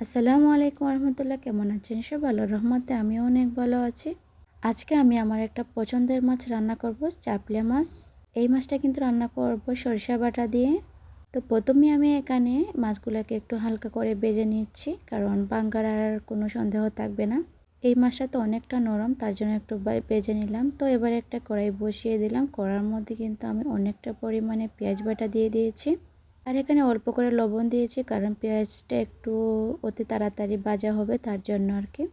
আসসালামু আলাইকুম রহমতুল্লাহ কেমন আছেন সব ভালো রহমতে আমিও অনেক ভালো আছি। আজকে আমি আমার একটা পছন্দের মাছ রান্না করব, চাপলে মাছ। এই মাছটা কিন্তু রান্না করব সরিষা বাটা দিয়ে। তো প্রথমে আমি এখানে মাছগুলোকে একটু হালকা করে বেজে নিচ্ছি, কারণ বাঙ্গার আর কোনো সন্দেহ থাকবে না। এই মাছটা তো অনেকটা নরম, তার জন্য একটু বেজে নিলাম। তো এবার একটা কড়াই বসিয়ে দিলাম। কড়ার মধ্যে কিন্তু আমি অনেকটা পরিমাণে পেঁয়াজ বাটা দিয়ে দিয়েছি। আর এখানে অল্প করে লবণ দিয়েছি, কারণ পেঁয়াজটা একটু অতি তাড়াতাড়ি ভাজা হবে তার জন্য আর কি।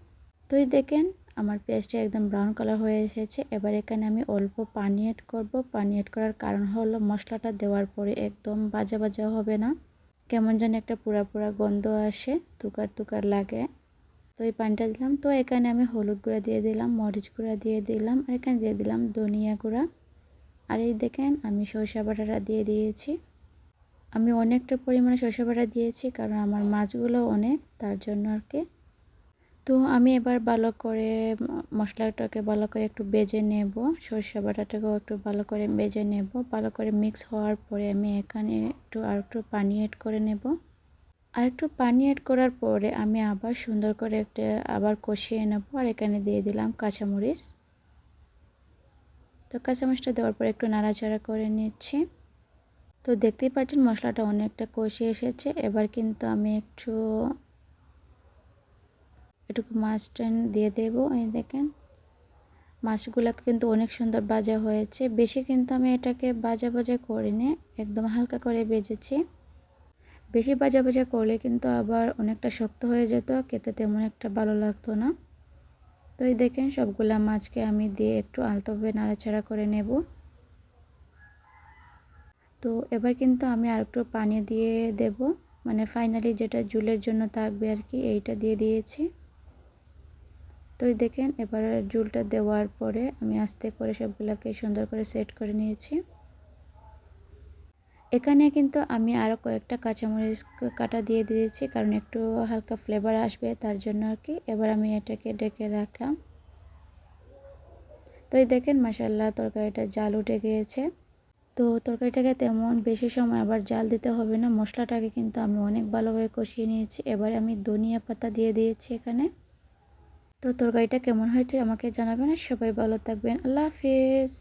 তো দেখেন, আমার পেঁয়াজটা একদম ব্রাউন কালার হয়ে এসেছে। এবার এখানে আমি অল্প পানি অ্যাড করব। পানি অ্যাড করার কারণ হলো মশলাটা দেওয়ার পরে একদম বাজা বাজা হবে না। কেমন যেন একটা পুরা পুরা গন্ধ আসে, তুকার তুকার লাগে। তো এই পানিটা দিলাম। তো এখানে আমি হলুদ গুঁড়া দিয়ে দিলাম, মরিচ গুঁড়া দিয়ে দিলাম, আর এখানে দিয়ে দিলাম ধনিয়া গুঁড়া। আর এই দেখেন, আমি সরষা বাটাটা দিয়ে দিয়েছি। আমি অনেকটা পরিমাণে সরষে বাটা দিয়েছি কারণ আমার মাছগুলো অনেক, তার জন্য আর কি। তো আমি এবার ভালো করে মশলাটাকে ভালো করে একটু বেজে নেব, সরষে বাটাটাকেও একটু ভালো করে বেজে নেব। ভালো করে মিক্স হওয়ার পরে আমি এখানে একটু আর একটু পানি অ্যাড করে নেব। আর একটু পানি অ্যাড করার পরে আমি আবার সুন্দর করে একটা আবার কষিয়ে নেব আর এখানে দিয়ে দিলাম কাঁচামরিচ। তো কাঁচামরিচটা দেওয়ার পরে একটু নাড়াচাড়া করে নিচ্ছি। তো দেখতেই পাচ্ছেন মশলাটা অনেকটা কষে এসেছে। এবার কিন্তু আমি একটু একটু মাছটা দিয়ে দেব, এই দেখেন। মাছগুলো কিন্তু অনেক সুন্দর ভাজা হয়েছে। বেশি কিন্তু আমি এটাকে ভাজা ভাজা করিনি, একদম হালকা করে বেজেছি বেশি ভাজা ভাজা করলে কিন্তু আবার অনেকটা শক্ত হয়ে যেত, খেতে তেমন একটা ভালো লাগতো না। তো এই দেখেন সবগুলা মাছকে আমি দিয়ে একটু আলতোভাবে নাড়াচাড়া করে নেব। তো এবার কিন্তু আমি আর একটু পানি দিয়ে দেব। মানে ফাইনালি যেটা জুলের জন্য থাকবে আর কি এইটা দিয়ে দিয়েছি। তো দেখেন, এবার জুলটা দেওয়ার পরে আমি আস্তে করে সবগুলোকে সুন্দর করে সেট করে নিয়েছি। এখানে কিন্তু আমি আরও কয়েকটা কাঁচামরিচ কাটা দিয়ে দিয়েছি, কারণ একটু হালকা ফ্লেভার আসবে তার জন্য আর কি এবার আমি এটাকে ডেকে রাখলাম। তো এই দেখেন মাসাল্লাহ তরকারিটা জাল উঠে গিয়েছে। তো তরকারিটাকে তেমন বেশি সময় আবার জাল দিতে হবে না। মশলাটাকে কিন্তু আমি অনেক ভালোভাবে কষিয়ে নিয়েছি। এবারে আমি ধনিয়া পাতা দিয়ে দিয়েছি এখানে। তো তরকারিটা কেমন হয়েছে আমাকে জানাবেন। সবাই ভালো থাকবেন। আল্লাহ হাফিজ।